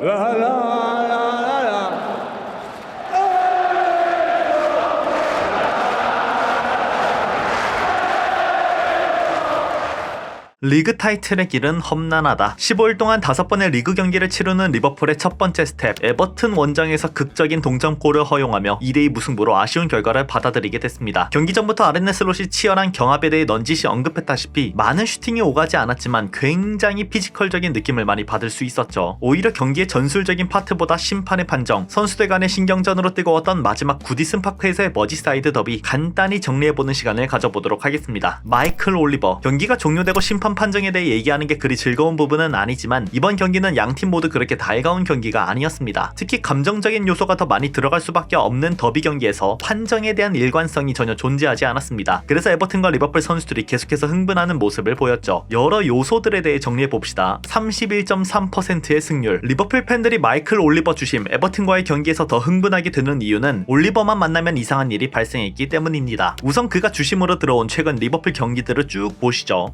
ve helal 리그 타이틀의 길은 험난하다. 15일 동안 5번의 리그 경기를 치르는 리버풀의 첫 번째 스텝, 에버튼 원정에서 극적인 동점골을 허용하며 2대2 무승부로 아쉬운 결과를 받아들이게 됐습니다. 경기 전부터 아르네 슬롯이 치열한 경합에 대해 넌지시 언급했다시피 많은 슈팅이 오가지 않았지만 굉장히 피지컬적인 느낌을 많이 받을 수 있었죠. 오히려 경기의 전술적인 파트보다 심판의 판정, 선수들 간의 신경전으로 뜨거웠던 마지막 구디슨 파크에서의 머지사이드 더비 간단히 정리해보는 시간을 가져보도록 하겠습니다. 마이클 올리버, 경기가 종료되고 심판 판정에 대해 얘기하는 게 그리 즐거운 부분은 아니지만 이번 경기는 양 팀 모두 그렇게 달가운 경기가 아니었습니다. 특히 감정적인 요소가 더 많이 들어갈 수밖에 없는 더비 경기에서 판정에 대한 일관성이 전혀 존재하지 않았습니다. 그래서 에버튼과 리버풀 선수들이 계속해서 흥분하는 모습을 보였죠. 여러 요소들에 대해 정리해 봅시다. 31.3%의 승률. 리버풀 팬들이 마이클 올리버 주심 에버튼과의 경기에서 더 흥분하게 되는 이유는 올리버만 만나면 이상한 일이 발생했기 때문입니다. 우선 그가 주심으로 들어온 최근 리버풀 경기들을 쭉 보시죠.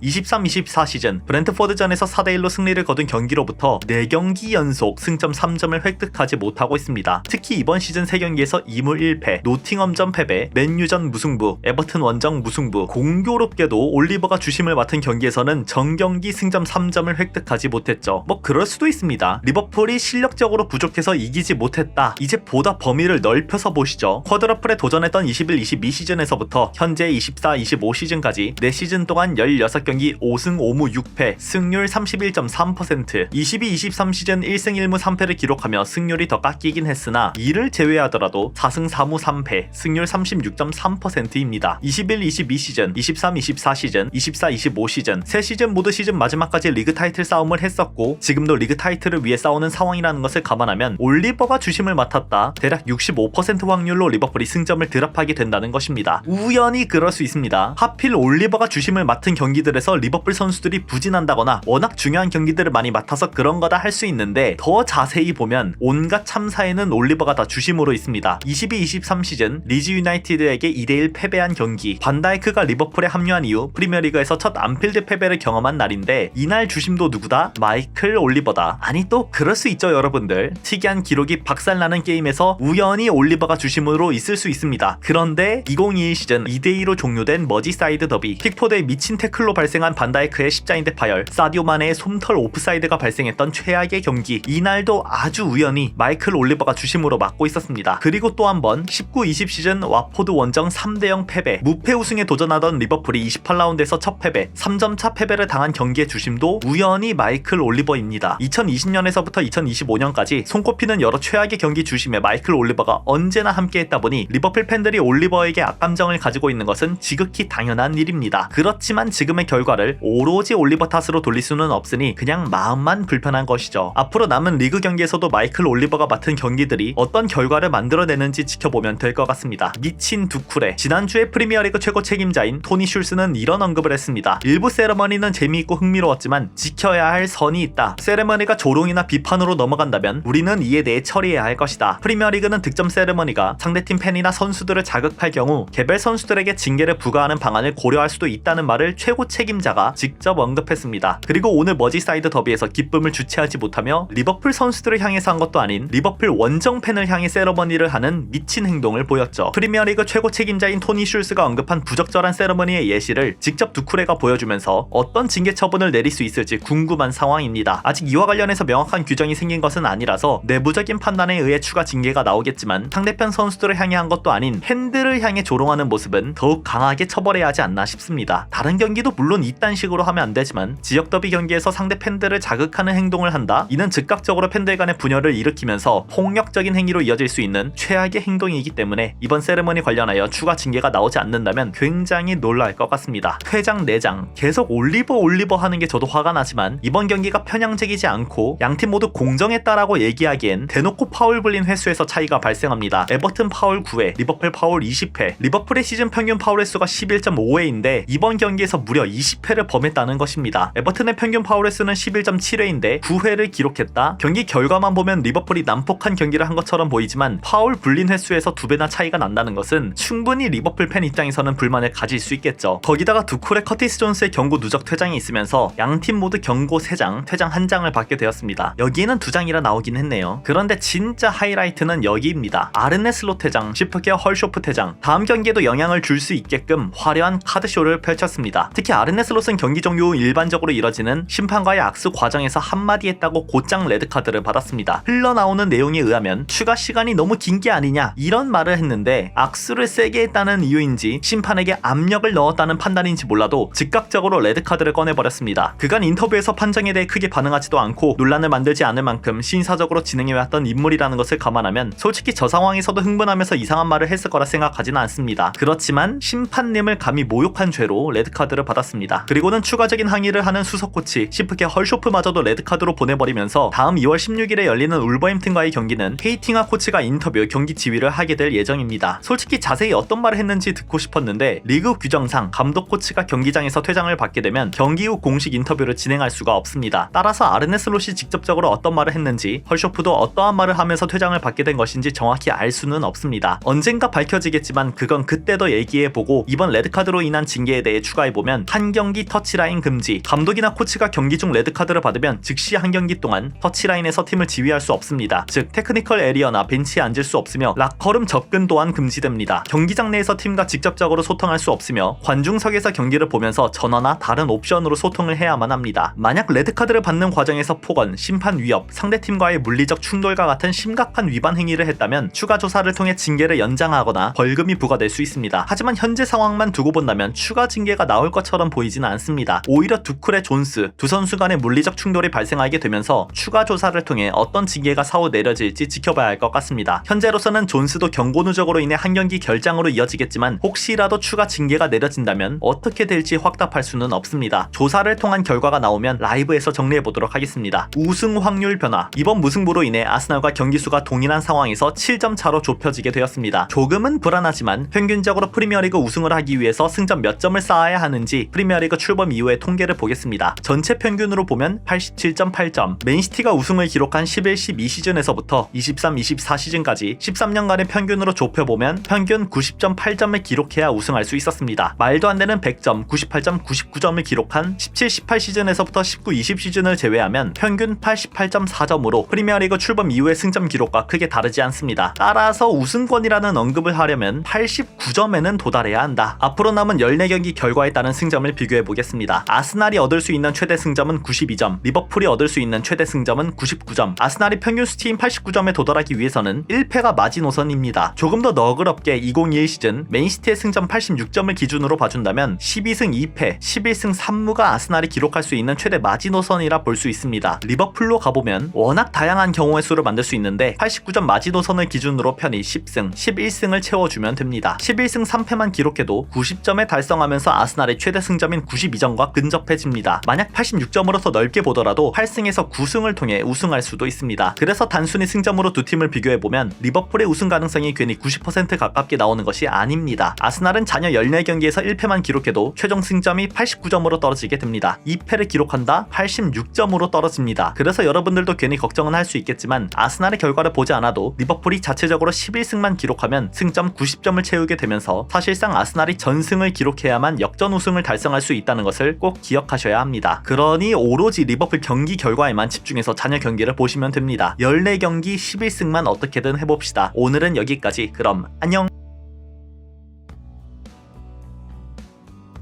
23-24 시즌 브렌트포드전에서 4대1로 승리를 거둔 경기로부터 4경기 연속 승점 3점을 획득하지 못하고 있습니다. 특히 이번 시즌 3경기에서 2무 1패, 노팅엄전 패배, 맨유전 무승부, 에버튼 원정 무승부, 공교롭게도 올리버가 주심을 맡은 경기에서는 정경기 승점 3점을 획득하지 못했죠. 뭐 그럴 수도 있습니다. 리버풀이 실력적으로 부족해서 이기지 못했다. 이제 보다 범위를 넓혀서 보시죠. 쿼드러플에 도전했던 21-22 시즌에서부터 현재 24-25 시즌까지 4시즌 동안 16경기 5승 5무 6패, 승률 31.3%, 22-23 시즌 1승 1무 3패를 기록하며 승률이 더 깎이긴 했으나 이를 제외하더라도 4승 4무 3패, 승률 36.3%입니다. 21-22 시즌, 23-24 시즌, 24-25 시즌, 세 시즌 모두 시즌 마지막까지 리그 타이틀 싸움을 했었고 지금도 리그 타이틀을 위해 싸우는 상황이라는 것을 감안하면 올리버가 주심을 맡았다. 대략 65% 확률로 리버풀이 승점을 드랍하게 된다는 것입니다. 우연히 그럴 수 있습니다. 하필 올리버가 주심을 맡은 경기들에서 리버풀 선 수들이 부진한다거나 워낙 중요한 경기들을 많이 맡아서 그런 거다 할 수 있는데 더 자세히 보면 온갖 참사에는 올리버가 다 주심으로 있습니다. 22-23 시즌 리즈 유나이티드에게 2대1 패배한 경기 반다이크가 리버풀에 합류한 이후 프리미어리그에서 첫 안필드 패배를 경험한 날인데 이날 주심도 누구다? 마이클 올리버다. 아니 또 그럴 수 있죠 여러분들. 특이한 기록이 박살나는 게임에서 우연히 올리버가 주심으로 있을 수 있습니다. 그런데 2021 시즌 2대2로 종료된 머지사이드 더비 픽포드의 미친 태클로 발생한 반다이크 의 십자인대 파열 사디오만의 솜털 오프사이드가 발생했던 최악의 경기 이날도 아주 우연히 마이클 올리버가 주심으로 맡고 있었습니다. 그리고 또 한 번 19-20 시즌 와포드 원정 3대0 패배 무패 우승에 도전하던 리버풀이 28라운드에서 첫 패배 3점차 패배를 당한 경기의 주심도 우연히 마이클 올리버입니다. 2020년에서부터 2025년까지 손꼽히는 여러 최악의 경기 주심에 마이클 올리버가 언제나 함께했다 보니 리버풀 팬들이 올리버에게 악감정을 가지고 있는 것은 지극히 당연한 일입니다. 그렇지만 지금의 결과를 지 올리버 탓으로 돌릴 수는 없으니 그냥 마음만 불편한 것이죠. 앞으로 남은 리그 경기에서도 마이클 올리버가 맡은 경기들이 어떤 결과를 만들어내는지 지켜보면 될 것 같습니다. 미친 두쿠레 지난주에 프리미어리그 최고 책임자인 토니 슐스는 이런 언급을 했습니다. 일부 세레머니는 재미있고 흥미로웠지만 지켜야 할 선이 있다. 세레머니가 조롱이나 비판으로 넘어간다면 우리는 이에 대해 처리해야 할 것이다. 프리미어리그는 득점 세레머니가 상대팀 팬이나 선수들을 자극할 경우 개별 선수들에게 징계를 부과하는 방안을 고려할 수도 있다는 말을 최고 책임자가 직접 언급했습니다. 그리고 오늘 머지사이드 더비에서 기쁨을 주체하지 못하며 리버풀 선수들을 향해서 한 것도 아닌 리버풀 원정 팬을 향해 세레머니를 하는 미친 행동을 보였죠. 프리미어리그 최고 책임자인 토니 슐스가 언급한 부적절한 세레머니의 예시를 직접 두쿠레가 보여주면서 어떤 징계 처분을 내릴 수 있을지 궁금한 상황입니다. 아직 이와 관련해서 명확한 규정이 생긴 것은 아니라서 내부적인 판단에 의해 추가 징계가 나오겠지만 상대편 선수들을 향해 한 것도 아닌 팬들을 향해 조롱하는 모습은 더욱 강하게 처벌해야 하지 않나 싶습니다. 다른 경기도 물론 이딴 식으로 하면 안 되지만 지역 더비 경기에서 상대 팬들을 자극하는 행동을 한다? 이는 즉각적으로 팬들 간의 분열을 일으키면서 폭력적인 행위로 이어질 수 있는 최악의 행동이기 때문에 이번 세레머니 관련하여 추가 징계가 나오지 않는다면 굉장히 놀랄 것 같습니다. 퇴장 내장 계속 올리버 올리버 하는 게 저도 화가 나지만 이번 경기가 편향적이지 않고 양팀 모두 공정했다라고 얘기하기엔 대놓고 파울 불린 횟수에서 차이가 발생합니다. 에버튼 파울 9회, 리버풀 파울 20회, 리버풀의 시즌 평균 파울 횟수가 11.5회인데 이번 경기에서 무려 20회를 범했 다는 있다는 것입니다. 에버튼의 평균 파울레스는 11.7회인데 9회를 기록했다. 경기 결과만 보면 리버풀이 난폭한 경기를 한 것처럼 보이지만 파울 불린 횟수에서 두 배나 차이가 난다는 것은 충분히 리버풀 팬 입장에서는 불만을 가질 수 있겠죠. 거기다가 두쿨의 커티스 존스의 경고 누적 퇴장이 있으면서 양 팀 모두 경고 3장, 퇴장 1장을 받게 되었습니다. 여기에는 2장이라 나오긴 했네요. 그런데 진짜 하이라이트는 여기입니다. 아르네슬로 퇴장, 시프케어 헐쇼프 퇴장. 다음 경기에도 영향을 줄 수 있게끔 화려한 카드쇼를 펼쳤습니다. 특히 아르네슬롯은 경기 종료 후 일반적으로 이뤄지는 심판과의 악수 과정에서 한마디 했다고 곧장 레드카드를 받았습니다. 흘러나오는 내용에 의하면 추가 시간이 너무 긴 게 아니냐 이런 말을 했는데 악수를 세게 했다는 이유인지 심판에게 압력을 넣었다는 판단인지 몰라도 즉각적으로 레드카드를 꺼내버렸습니다. 그간 인터뷰에서 판정에 대해 크게 반응하지도 않고 논란을 만들지 않을 만큼 신사적으로 진행해왔던 인물이라는 것을 감안하면 솔직히 저 상황에서도 흥분하면서 이상한 말을 했을 거라 생각하지는 않습니다. 그렇지만 심판님을 감히 모욕한 죄로 레드카드를 받았습니다. 그리고는 추가적인 항의를 하는 수석 코치 시프케 헐쇼프마저도 레드카드로 보내버리면서 다음 2월 16일에 열리는 울버햄튼과의 경기는 헤이팅하 코치가 인터뷰 경기 지휘를 하게 될 예정입니다. 솔직히 자세히 어떤 말을 했는지 듣고 싶었는데 리그 규정상 감독 코치가 경기장에서 퇴장을 받게 되면 경기 후 공식 인터뷰를 진행할 수가 없습니다. 따라서 아르네슬롯이 직접적으로 어떤 말을 했는지 헐쇼프도 어떠한 말을 하면서 퇴장을 받게 된 것인지 정확히 알 수는 없습니다. 언젠가 밝혀지겠지만 그건 그때도 얘기해보고 이번 레드카드로 인한 징계에 대해 추가해보면 한 경기 터치 라인 금지 감독이나 코치가 경기 중 레드카드를 받으면 즉시 한 경기 동안 터치라인에서 팀을 지휘할 수 없습니다. 즉 테크니컬 에리어나 벤치에 앉을 수 없으며 락커룸 접근 또한 금지됩니다. 경기장 내에서 팀과 직접적으로 소통할 수 없으며 관중석에서 경기를 보면서 전화나 다른 옵션으로 소통을 해야만 합니다. 만약 레드카드를 받는 과정에서 폭언, 심판 위협, 상대팀과의 물리적 충돌과 같은 심각한 위반 행위를 했다면 추가 조사를 통해 징계를 연장하거나 벌금이 부과될 수 있습니다. 하지만 현재 상황만 두고 본다면 추가 징계가 나올 것처럼 보이지는 않습니다. 오히려 두쿨의 존스, 두 선수 간의 물리적 충돌이 발생하게 되면서 추가 조사를 통해 어떤 징계가 사후 내려질지 지켜봐야 할 것 같습니다. 현재로서는 존스도 경고 누적으로 인해 한 경기 결장으로 이어지겠지만 혹시라도 추가 징계가 내려진다면 어떻게 될지 확답할 수는 없습니다. 조사를 통한 결과가 나오면 라이브에서 정리해 보도록 하겠습니다. 우승 확률 변화. 이번 무승부로 인해 아스날과 경기 수가 동일한 상황에서 7점 차로 좁혀지게 되었습니다. 조금은 불안하지만 평균적으로 프리미어리그 우승을 하기 위해서 승점 몇 점을 쌓아야 하는지 프리미어리그 출범 이후의 통계를 보겠습니다. 전체 평균으로 보면 87.8점. 맨시티가 우승을 기록한 11-12 시즌에서부터 23-24 시즌까지 13년간의 평균으로 좁혀보면 평균 90.8점을 기록해야 우승할 수 있었습니다. 말도 안 되는 100점, 98점, 99점을 기록한 17-18 시즌에서부터 19-20 시즌을 제외하면 평균 88.4점으로 프리미어리그 출범 이후의 승점 기록과 크게 다르지 않습니다. 따라서 우승권이라는 언급을 하려면 89점에는 도달해야 한다. 앞으로 남은 14경기 결과에 따른 승점을 비교해 보겠습니다. 아스날이 얻을 수 있는 최대 승점은 92점, 리버풀이 얻을 수 있는 최대 승점은 99점. 아스날이 평균 수치인 89점에 도달하기 위해서는 1패가 마지노선입니다. 조금 더 너그럽게 2021 시즌 맨시티의 승점 86점을 기준으로 봐준다면 12승 2패, 11승 3무가 아스날이 기록할 수 있는 최대 마지노선이라 볼 수 있습니다. 리버풀로 가보면 워낙 다양한 경우의 수를 만들 수 있는데 89점 마지노선을 기준으로 편히 10승, 11승을 채워주면 됩니다. 11승 3패만 기록해도 90점에 달성하면서 아스날의 최대 승점인 92점 과 근접해집니다. 만약 86점으로 더 넓게 보더라도 8승에서 9승을 통해 우승할 수도 있습니다. 그래서 단순히 승점으로 두 팀을 비교해보면 리버풀의 우승 가능성이 괜히 90% 가깝게 나오는 것이 아닙니다. 아스날은 자녀 14경기에서 1패만 기록해도 최종 승점이 89점으로 떨어지게 됩니다. 2패를 기록한다? 86점으로 떨어집니다. 그래서 여러분들도 괜히 걱정은 할 수 있겠지만 아스날의 결과를 보지 않아도 리버풀이 자체적으로 11승만 기록하면 승점 90점을 채우게 되면서 사실상 아스날이 전승을 기록해야만 역전 우승을 달성할 수 있다는 것을 꼭 기억하셔야 합니다. 그러니 오로지 리버풀 경기 결과에만 집중해서 자녀 경기를 보시면 됩니다. 14경기 11승만 어떻게든 해봅시다. 오늘은 여기까지. 그럼 안녕!